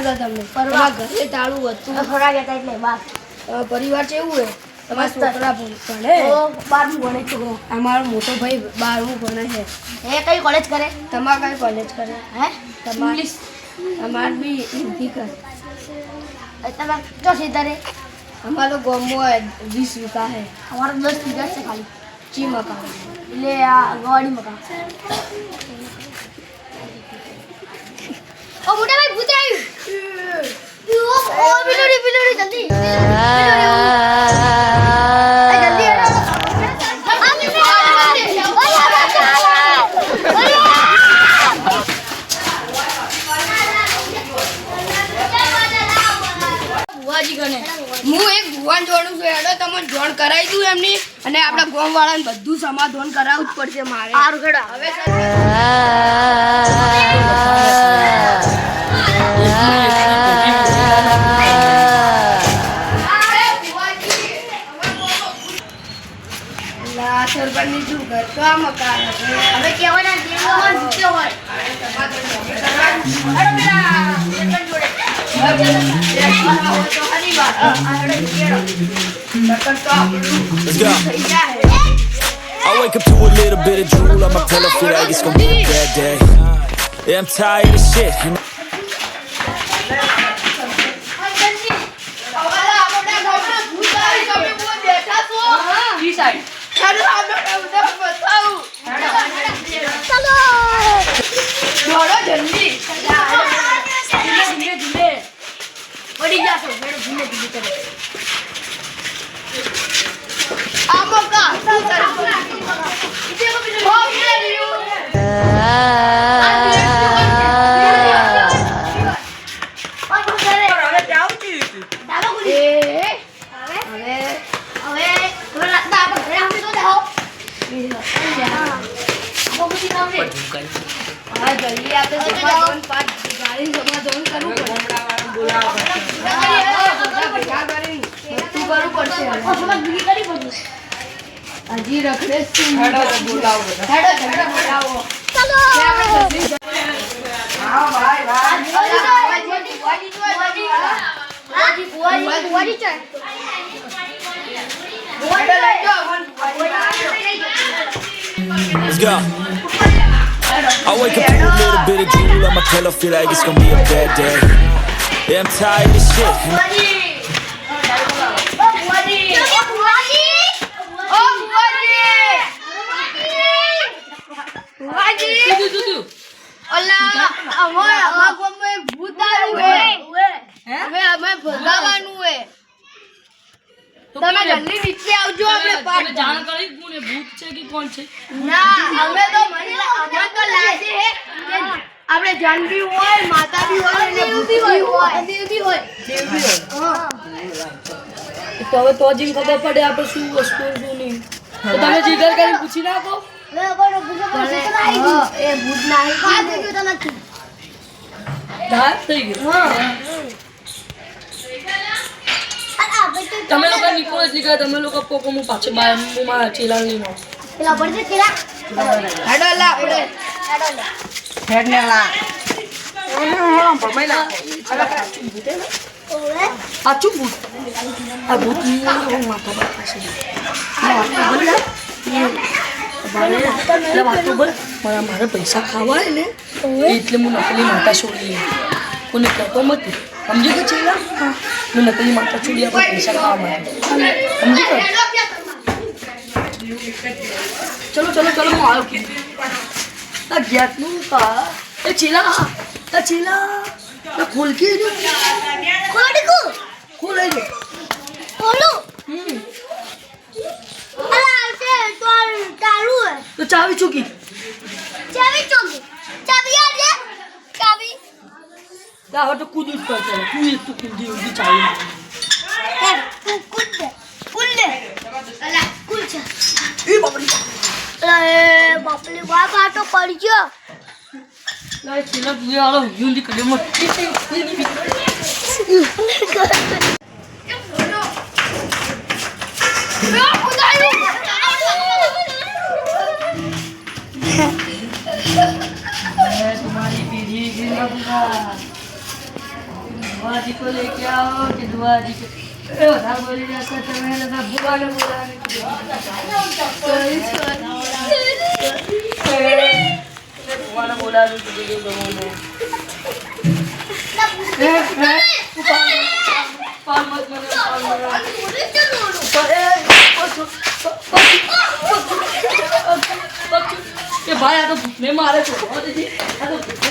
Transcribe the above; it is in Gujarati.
હતા તમને ફરવા. તમારા ઘરે તાળું હતું. થોડા ગયા હતા એટલે બાર તમારો પરિવાર છે એવું હે? તમારા છોકરા ભણે બારમું ભણે છોકરો અમારો મોટો ભાઈ બારમું ભણે છે. એ કઈ કોલેજ કરે? તમારા કઈ કોલેજ કરે? હે? તમાર અમાર બી હિન્દી કરે. તમે જો સીધા અમારો ગામમાં વીસ વીઘા છે અમારો દસ વીઘા છે ખાલી. ચી મકાન? એટલે આ ગવાડી મકા ઓ મોટા ભાઈ ભૂત આવ્યું ઓ બિલોડી બિલોડી જલ્દી ગણે હું એક ભુવાન જોડું છું. હેડો તમને જોણ કરાવી દઉં એમની. અને આપણા ગામ વાળાને બધું સમાધાન કરાવવું જ પડશે મારે. સારું ખેડા હવે સરપંચની શું ઘર તો આ મકાન હશે. હવે કેવાના દેવમાં જીત્યો હોય અરે પેલા સરપંચ જોડે તો ખરી વાત. સરપંચ તો આપણું Let's go. થઈ જાય. I wake up to a little bit of drool on my pillow, feel like it's gonna be a bad day. Yeah, I'm tired of shit. You know, જલ્દી આપણે સમાધાન પાંચ ગાડી સમાધાન કરવું પડશે. હજી રખડે બોલાવો. let's go. I wake up to a little bit of drool on my pillow, feel like it's gonna be a bad day. Yeah, I'm tired of shit. You know, ઓ છે કે કોણ છે? ના અમે તો મને અમે તો લાગે છે કે આપણે જાનવી હોય માતા બી હોય. અને બી હોય. દેવ બી હોય તો હવે તો જ ખબર પડે આપણે શું વસ્તુ શું નહીં. તો તમે જીગર કરીને પૂછી નાખો. હા, એ ભૂત ના થઈ ગયું તમે નીકળો જ નીકળ્યા તમે લોકો પોકો હું પાછળ બાય હું મારા ચેલા લઈને આવું. હેડો લા આપણે. સાચું ભૂત? આ ભૂત હું માથા પર પાસે વાતો બોલ ને બોલ મારા પૈસા ખાવા એટલે હું નકલી માતા છોડી કોને કહેતો નથી. સમજી ગયો ચેલા હું નકલી માતા છોડી આપણે પૈસા ખાવા માટે સમજી ગયો? ચલો ચલો ચલો હું આવ્યો આ ગેટનું કા એ ચેલા એ ચેલા. એ ખોલકી ખોલાઈ ગયો હમ. તો ચાવી ચૂકી. ના હવે તો કૂદું જ પડશે તું એક તું કૂદી ઊંધી બાપડી બાપલી બા કાટો પડી ગયો ના એ ચેલા તું આલો ઊંધી बुआजी को लेके आओ कि बुआ जी को उधर बोली जाता तो मैं लगा बुआ ने बुलाने बुआ ने बुला लूँ तुझे दोनों ने पाल मत मत पाल मत ये भाई आ तो मैं मारे तो बहुत जी आ तो